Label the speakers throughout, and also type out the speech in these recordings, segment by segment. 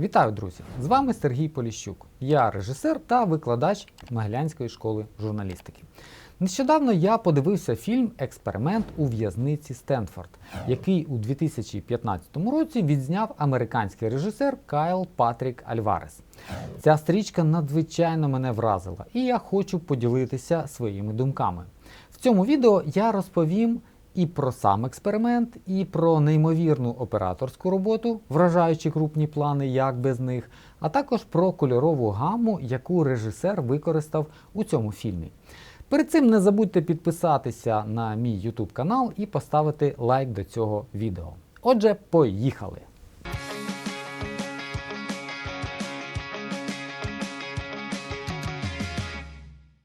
Speaker 1: Вітаю, друзі! З вами Сергій Поліщук. Я режисер та викладач Могилянської школи журналістики. Нещодавно я подивився фільм Експеримент у в'язниці Стенфорд, який у 2015 році відзняв американський режисер Кайл Патрік Альварес. Ця стрічка надзвичайно мене вразила, і я хочу поділитися своїми думками. В цьому відео я розповім і про сам експеримент, і про неймовірну операторську роботу, вражаючи крупні плани, як без них, а також про кольорову гаму, яку режисер використав у цьому фільмі. Перед цим не забудьте підписатися на мій YouTube канал і поставити лайк до цього відео. Отже, поїхали!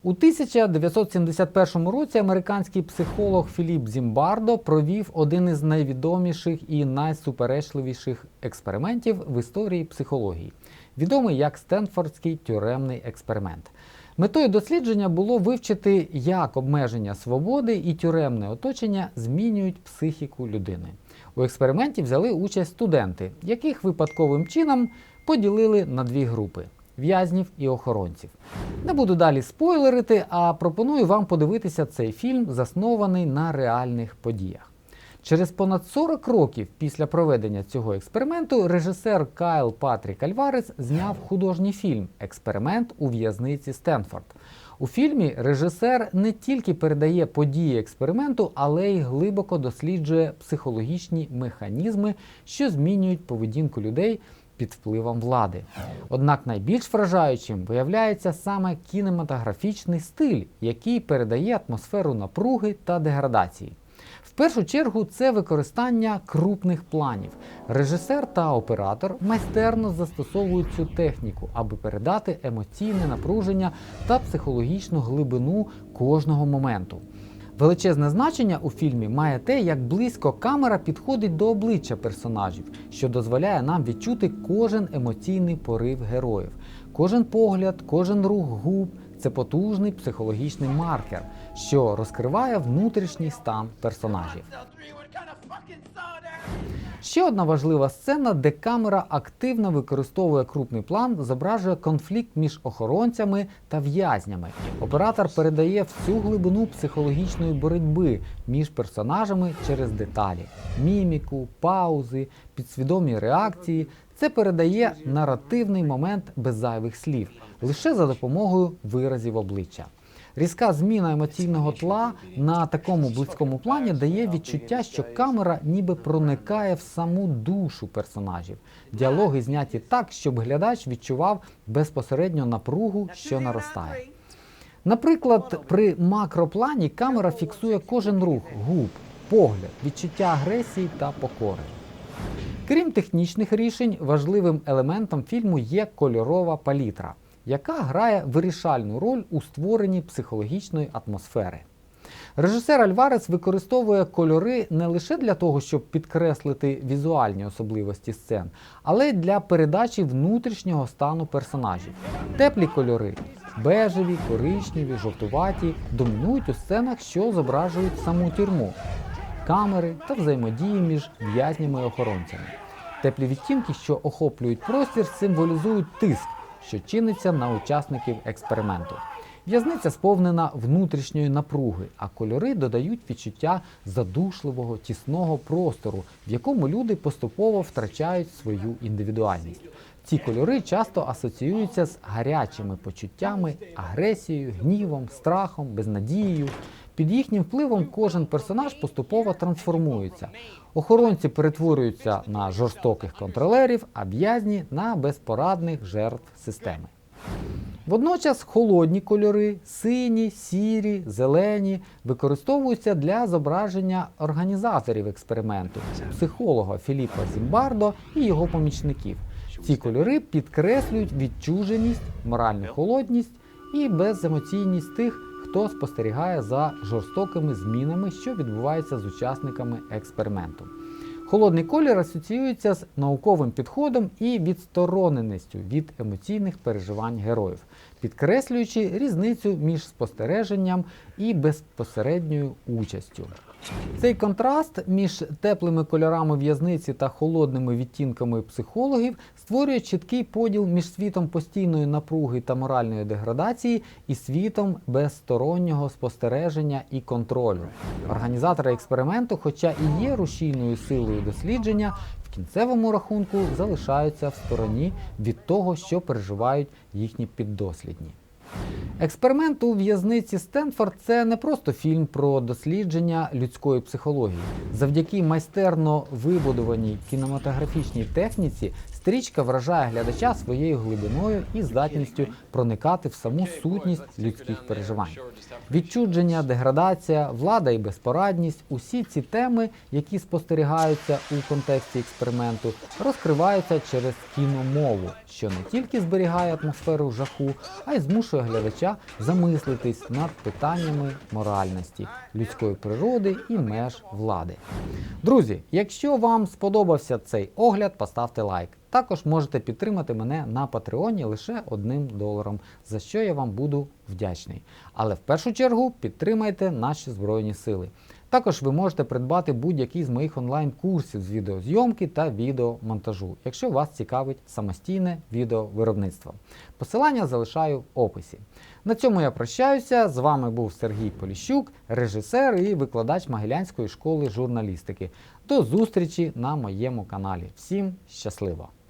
Speaker 1: У 1971 році американський психолог Філіп Зімбардо провів один із найвідоміших і найсуперечливіших експериментів в історії психології, відомий як Стенфордський тюремний експеримент. Метою дослідження було вивчити, як обмеження свободи і тюремне оточення змінюють психіку людини. У експерименті взяли участь студенти, яких випадковим чином поділили на дві групи в'язнів і охоронців. Не буду далі спойлерити, а пропоную вам подивитися цей фільм, заснований на реальних подіях. Через понад 40 років після проведення цього експерименту режисер Кайл Патрік Альварес зняв художній фільм Експеримент у в'язниці Стенфорд. У фільмі режисер не тільки передає події експерименту, але й глибоко досліджує психологічні механізми, що змінюють поведінку людей під впливом влади. Однак найбільш вражаючим виявляється саме кінематографічний стиль, який передає атмосферу напруги та деградації. В першу чергу це використання крупних планів. Режисер та оператор майстерно застосовують цю техніку, аби передати емоційне напруження та психологічну глибину кожного моменту. Величезне значення у фільмі має те, як близько камера підходить до обличчя персонажів, що дозволяє нам відчути кожен емоційний порив героїв. Кожен погляд, кожен рух губ це потужний психологічний маркер, що розкриває внутрішній стан персонажів. Ще одна важлива сцена, де камера активно використовує крупний план, зображує конфлікт між охоронцями та в'язнями. Оператор передає всю глибину психологічної боротьби між персонажами через деталі, міміку, паузи, підсвідомі реакції. Це передає наративний момент без зайвих слів, лише за допомогою виразів обличчя. Різка зміна емоційного тла на такому близькому плані дає відчуття, що камера ніби проникає в саму душу персонажів. Діалоги зняті так, щоб глядач відчував безпосередньо напругу, що наростає. Наприклад, при макроплані камера фіксує кожен рух, губ, погляд, відчуття агресії та покори. Крім технічних рішень, важливим елементом фільму є кольорова палітра яка грає вирішальну роль у створенні психологічної атмосфери. Режисер Альварес використовує кольори не лише для того, щоб підкреслити візуальні особливості сцен, але й для передачі внутрішнього стану персонажів. Теплі кольори бежеві, коричневі, жовтуваті домінують у сценах, що зображують саму тюрму, камери та взаємодії між в'язнями і охоронцями. Теплі відтінки, що охоплюють простір, символізують тиск що чиниться на учасників експерименту. В'язниця сповнена внутрішньої напруги, а кольори додають відчуття задушливого тісного простору, в якому люди поступово втрачають свою індивідуальність. Ці кольори часто асоціюються з гарячими почуттями, агресією, гнівом, страхом, безнадією. Під їхнім впливом кожен персонаж поступово трансформується. Охоронці перетворюються на жорстоких контролерів, а в'язні на безпорадних жертв системи. Водночас холодні кольори, сині, сірі, зелені, використовуються для зображення організаторів експерименту, психолога Філіпа Зімбардо і його помічників. Ці кольори підкреслюють відчуженість, моральну холодність і беземоційність тих, хто спостерігає за жорстокими змінами, що відбуваються з учасниками експерименту. Холодний колір асоціюється з науковим підходом і відстороненістю від емоційних переживань героїв, підкреслюючи різницю між спостереженням і безпосередньою участю. Цей контраст між теплими кольорами в'язниці та холодними відтінками психологів створює чіткий поділ між світом постійної напруги та моральної деградації і світом безстороннього спостереження і контролю. Організатори експерименту, хоча і є рушійною силою дослідження, в кінцевому рахунку залишаються в стороні від того, що переживають їхні піддослідні. Експеримент у в'язниці Стенфорд це не просто фільм про дослідження людської психології. Завдяки майстерно вибудованій кінематографічній техніці стрічка вражає глядача своєю глибиною і здатністю проникати в саму сутність людських переживань. Відчудження, деградація, влада і безпорадність усі ці теми, які спостерігаються у контексті експерименту, розкриваються через кіномову, що не тільки зберігає атмосферу жаху, а й змушує глядача замислитись над питаннями моральності, людської природи і меж влади. Друзі, якщо вам сподобався цей огляд, поставте лайк. Також можете підтримати мене на Патреоні лише одним доларом, за що я вам буду вдячний. Але в першу чергу підтримайте наші Збройні Сили. Також ви можете придбати будь-який з моїх онлайн-курсів з відеозйомки та відеомонтажу, якщо вас цікавить самостійне відеовиробництво. Посилання залишаю в описі. На цьому я прощаюся. З вами був Сергій Поліщук, режисер і викладач Могилянської школи журналістики. До зустрічі на моєму каналі. Всім щасливо!